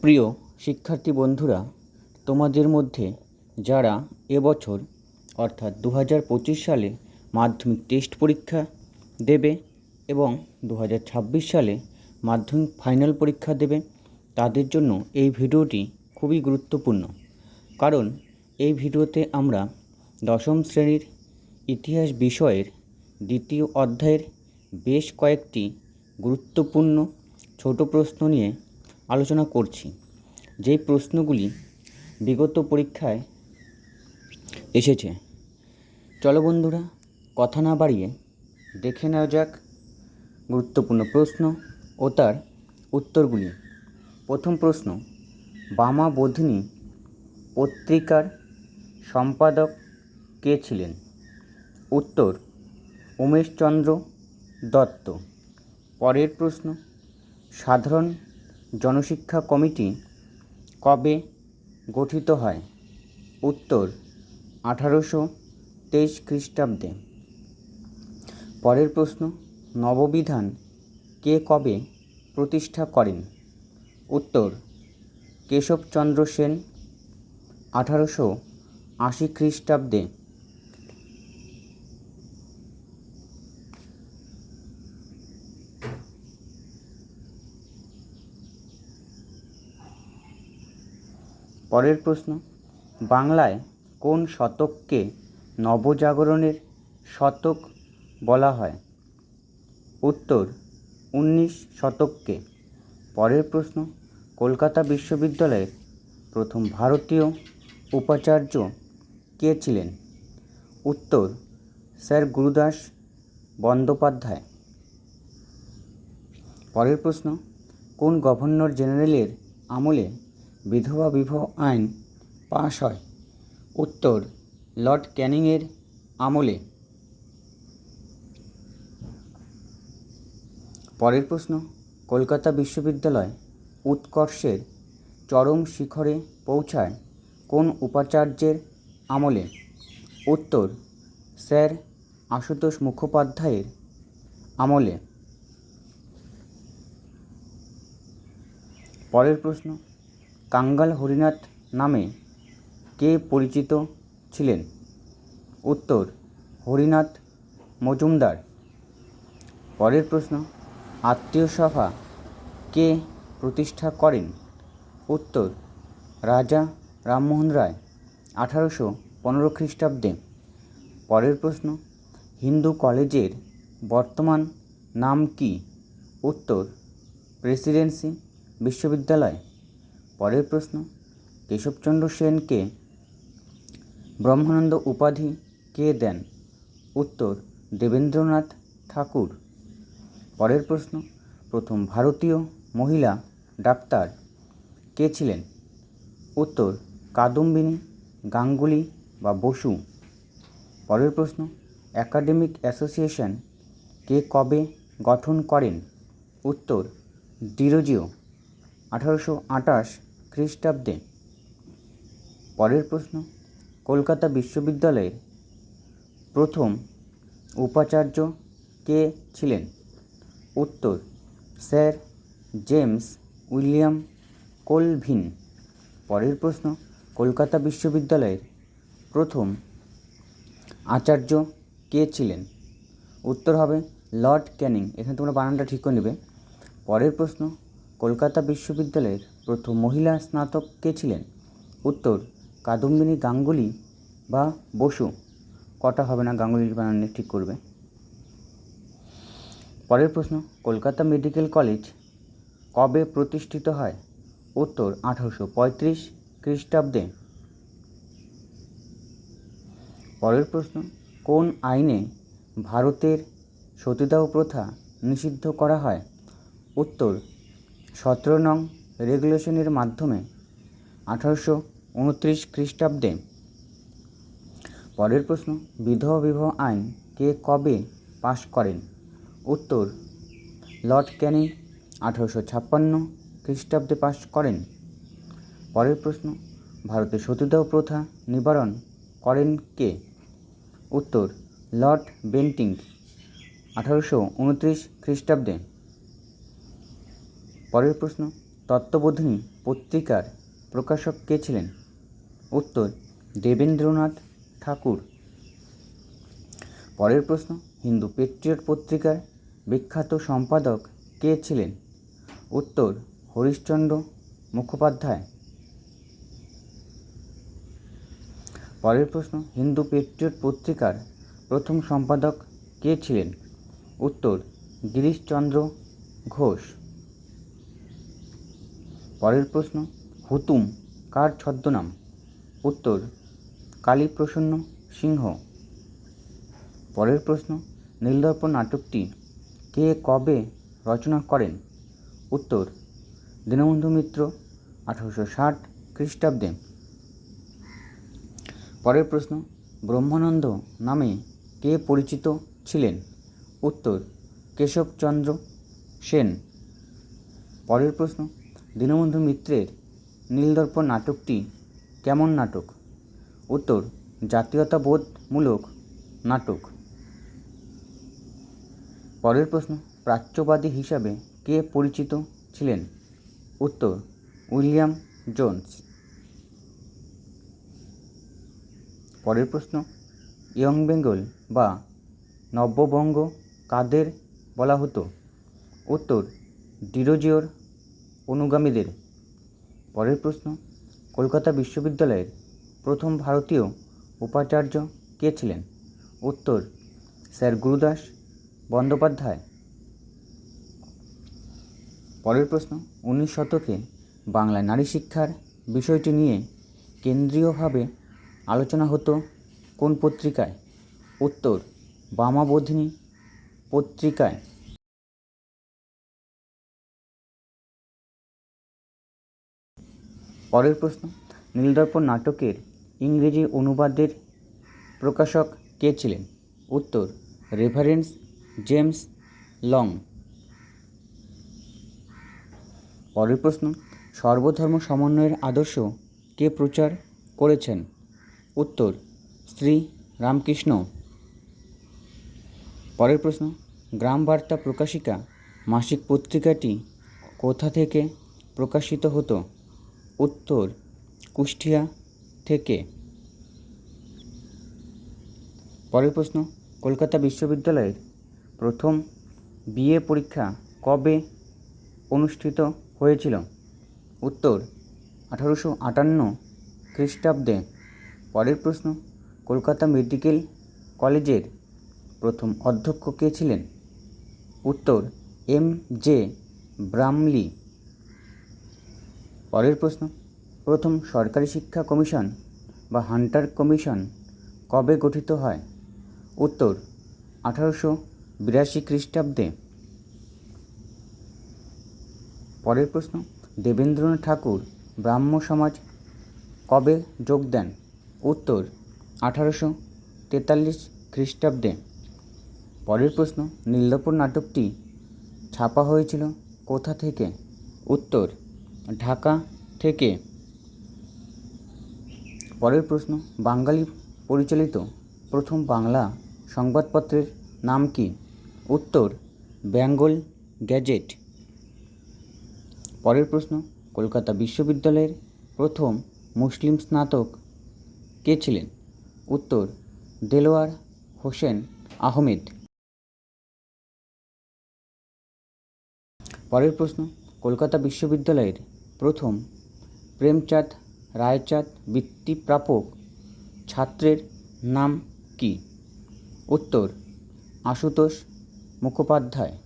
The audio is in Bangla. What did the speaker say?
প্রিয় শিক্ষার্থী বন্ধুরা, তোমাদের মধ্যে যারা এবছর অর্থাৎ দু হাজার পঁচিশ সালে মাধ্যমিক টেস্ট পরীক্ষা দেবে এবং দু হাজার ছাব্বিশ সালে মাধ্যমিক ফাইনাল পরীক্ষা দেবে, তাদের জন্য এই ভিডিওটি খুবই গুরুত্বপূর্ণ। কারণ এই ভিডিওতে আমরা দশম শ্রেণির ইতিহাস বিষয়ের দ্বিতীয় অধ্যায়ের বেশ কয়েকটি গুরুত্বপূর্ণ ছোট প্রশ্ন নিয়ে আলোচনা করছি। যেই প্রশ্নগুলি বিগত পরীক্ষায় এসেছে, চলো বন্ধুরা কথা না বাড়িয়ে দেখে নেওয়া যাক গুরুত্বপূর্ণ প্রশ্ন ও তার উত্তরগুলি। প্রথম প্রশ্ন, বামা বোধিনী পত্রিকার সম্পাদক কে ছিলেন? উত্তর, উমেশচন্দ্র দত্ত। পরের প্রশ্ন, সাধারণ জনশিক্ষা কমিটি কবে গঠিত হয়? উত্তর, আঠারোশো তেইশ খ্রিস্টাব্দে। পরের প্রশ্ন, নববিধান কে কবে প্রতিষ্ঠা করেন? উত্তর, কেশবচন্দ্র সেন, আঠারোশো আশি খ্রিস্টাব্দে। পরের প্রশ্ন, বাংলায় কোন শতককে নবজাগরণের শতক বলা হয়? উত্তর, উনিশ শতককে। পরের প্রশ্ন, কলকাতা বিশ্ববিদ্যালয়ের প্রথম ভারতীয় উপাচার্য কে ছিলেন? উত্তর, স্যার গুরুদাস বন্দ্যোপাধ্যায়। পরের প্রশ্ন, কোন গভর্নর জেনারেলের আমলে বিধবা বিবাহ আইন পাশ হয়। উত্তর, লর্ড ক্যানিংয়ের আমলে। পরের প্রশ্ন, কলকাতা বিশ্ববিদ্যালয় উৎকর্ষের চরম শিখরে পৌঁছায় কোন উপাচার্যের আমলে? উত্তর, স্যার আশুতোষ মুখোপাধ্যায়ের আমলে। পরের প্রশ্ন কাঙ্গাল হরিনাথ নামে কে পরিচিত ছিলেন? উত্তর, হরিনাথ মজুমদার। পরের প্রশ্ন, আত্মীয় সভা কে প্রতিষ্ঠা করেন? উত্তর, রাজা রামমোহন রায়, আঠারোশো পনেরো খ্রিস্টাব্দে। পরের প্রশ্ন, হিন্দু কলেজের বর্তমান নাম কি? উত্তর, প্রেসিডেন্সি বিশ্ববিদ্যালয়। পরের প্রশ্ন, কেশবচন্দ্র সেনকে ব্রহ্মানন্দ উপাধি কে দেন? উত্তর, দেবেন্দ্রনাথ ঠাকুর। পরের প্রশ্ন, প্রথম ভারতীয় মহিলা ডাক্তার কে ছিলেন? উত্তর, কাদম্বিনী, গাঙ্গুলি বা বসু। পরের প্রশ্ন, একাডেমিক অ্যাসোসিয়েশন কে কবে গঠন করেন? উত্তর, ডিরোজিও। আঠারোশো আটাশ খ্রিস্টাব্দে। পরের প্রশ্ন, কলকাতা বিশ্ববিদ্যালয়ের প্রথম উপাচার্য কে ছিলেন? উত্তর, স্যার জেমস উইলিয়াম কোলভিন। পরের প্রশ্ন, কলকাতা বিশ্ববিদ্যালয়ের প্রথম আচার্য কে ছিলেন? উত্তর হবে লর্ড ক্যানিং। এখানে তোমরা বানানটা ঠিক করে নেবে। পরের প্রশ্ন, কলকাতা বিশ্ববিদ্যালয়ের প্রথম মহিলা স্নাতক কে ছিলেন? উত্তর, কাদম্বিনী গাঙ্গুলি বা বসু। কটা হবে না গাঙ্গুলির বানানে ঠিক করবে? পরের প্রশ্ন, কলকাতা মেডিকেল কলেজ কবে প্রতিষ্ঠিত হয়? উত্তর, আঠারোশো পঁয়ত্রিশ খ্রিস্টাব্দে। পরের প্রশ্ন, কোন আইনে ভারতের সতীদাহ প্রথা নিষিদ্ধ করা হয়? উত্তর, সতেরো নং রেগুলেশনের মাধ্যমে আঠারোশো উনত্রিশ খ্রিস্টাব্দে। পরের প্রশ্ন, বিধবা বিবাহ আইন কে কবে পাশ করেন? উত্তর, লর্ড ক্যানিং আঠারোশো ছাপ্পান্ন খ্রিস্টাব্দে পাশ করেন। পরের প্রশ্ন ভারতে সতীদাহ প্রথা নিবারণ করেন কে? উত্তর, লর্ড বেন্টিং আঠারোশো উনত্রিশ খ্রিস্টাব্দে। পরের প্রশ্ন তত্ত্ববোধিনী পত্রিকার প্রকাশক কে ছিলেন? উত্তর, দেবেন্দ্রনাথ ঠাকুর। পরের প্রশ্ন, হিন্দু পেট্রিয়ট পত্রিকার বিখ্যাত সম্পাদক কে ছিলেন? উত্তর, হরিশ্চন্দ্র মুখোপাধ্যায়। পরের প্রশ্ন, হিন্দু পেট্রিয়ট পত্রিকার প্রথম সম্পাদক কে ছিলেন? উত্তর, গিরিশচন্দ্র ঘোষ। পরের প্রশ্ন, হুতুম, কার ছদ্মনাম? উত্তর, কালীপ্রসন্ন সিংহ। পরের প্রশ্ন, নীলদর্পণ নাটকটি কে কবে রচনা করেন? উত্তর, দীনবন্ধু মিত্র, আঠারোশো ষাট খ্রিস্টাব্দে। পরের প্রশ্ন, ব্রহ্মানন্দ নামে কে পরিচিত ছিলেন? উত্তর, কেশবচন্দ্র সেন। পরের প্রশ্ন দীনবন্ধু মিত্রের নীলদর্পণ নাটকটি কেমন নাটক? উত্তর, জাতীয়তাবোধমূলক নাটক। পরের প্রশ্ন, প্রাচ্যবাদী হিসাবে কে পরিচিত ছিলেন? উত্তর, উইলিয়াম জোন্স। পরের প্রশ্ন, ইয়ং বেঙ্গল বা নব্যবঙ্গ কাদের বলা হতো? উত্তর, ডিরোজিওর অনুগামীদের? পরের প্রশ্ন, কলকাতা বিশ্ববিদ্যালয়ের প্রথম ভারতীয় উপাচার্য কে ছিলেন? উত্তর, স্যার গুরুদাস বন্দ্যোপাধ্যায়। পরের প্রশ্ন, উনিশ শতকে বাংলায় নারী শিক্ষার বিষয়টি নিয়ে কেন্দ্রীয়ভাবে আলোচনা হতো কোন পত্রিকায়? উত্তর, বামাবোধিনী পত্রিকায়। পরের প্রশ্ন, নীলদর্পণ নাটকের ইংরেজি অনুবাদের প্রকাশক কে ছিলেন? উত্তর রেফারেন্স জেমস লং পরের প্রশ্ন, সর্বধর্ম সমন্বয়ের আদর্শ কে প্রচার করেছেন? উত্তর, শ্রী রামকৃষ্ণ। পরের প্রশ্ন গ্রাম বার্তা প্রকাশিকা মাসিক পত্রিকাটি কোথা থেকে প্রকাশিত হতো? উত্তর কুষ্টিয়া থেকে। পরের প্রশ্ন, কলকাতা বিশ্ববিদ্যালয়ের প্রথম বিএ পরীক্ষা কবে অনুষ্ঠিত হয়েছিল? উত্তর, আঠারোশো আটান্ন খ্রিস্টাব্দে। পরের প্রশ্ন, কলকাতা মেডিকেল কলেজের প্রথম অধ্যক্ষ কে ছিলেন? উত্তর, এম জে ব্রামলি পরের প্রশ্ন, প্রথম সরকারি শিক্ষা কমিশন বা হান্টার কমিশন কবে গঠিত হয়? উত্তর, আঠারোশো বিরাশি খ্রিস্টাব্দে। পরের প্রশ্ন, দেবেন্দ্রনাথ ঠাকুর ব্রাহ্ম সমাজ কবে যোগ দেন? উত্তর, আঠারোশো তেতাল্লিশ খ্রিস্টাব্দে। পরের প্রশ্ন নীলদর্পণ নাটকটি ছাপা হয়েছিল কোথা থেকে? উত্তর ঢাকা থেকে। পরের প্রশ্ন, বাঙালি পরিচালিত প্রথম বাংলা সংবাদপত্রের নাম কি? উত্তর, বেঙ্গল গ্যাজেট। পরের প্রশ্ন, কলকাতা বিশ্ববিদ্যালয়ের প্রথম মুসলিম স্নাতক কে ছিলেন? উত্তর, দেলোয়ার হোসেন আহমেদ। পরের প্রশ্ন কলকাতা বিশ্ববিদ্যালয়ের প্রথম প্রেমচাঁদ রায়চাঁদ বৃত্তি প্রাপক ছাত্রের নাম কী? উত্তর আশুতোষ মুখোপাধ্যায়।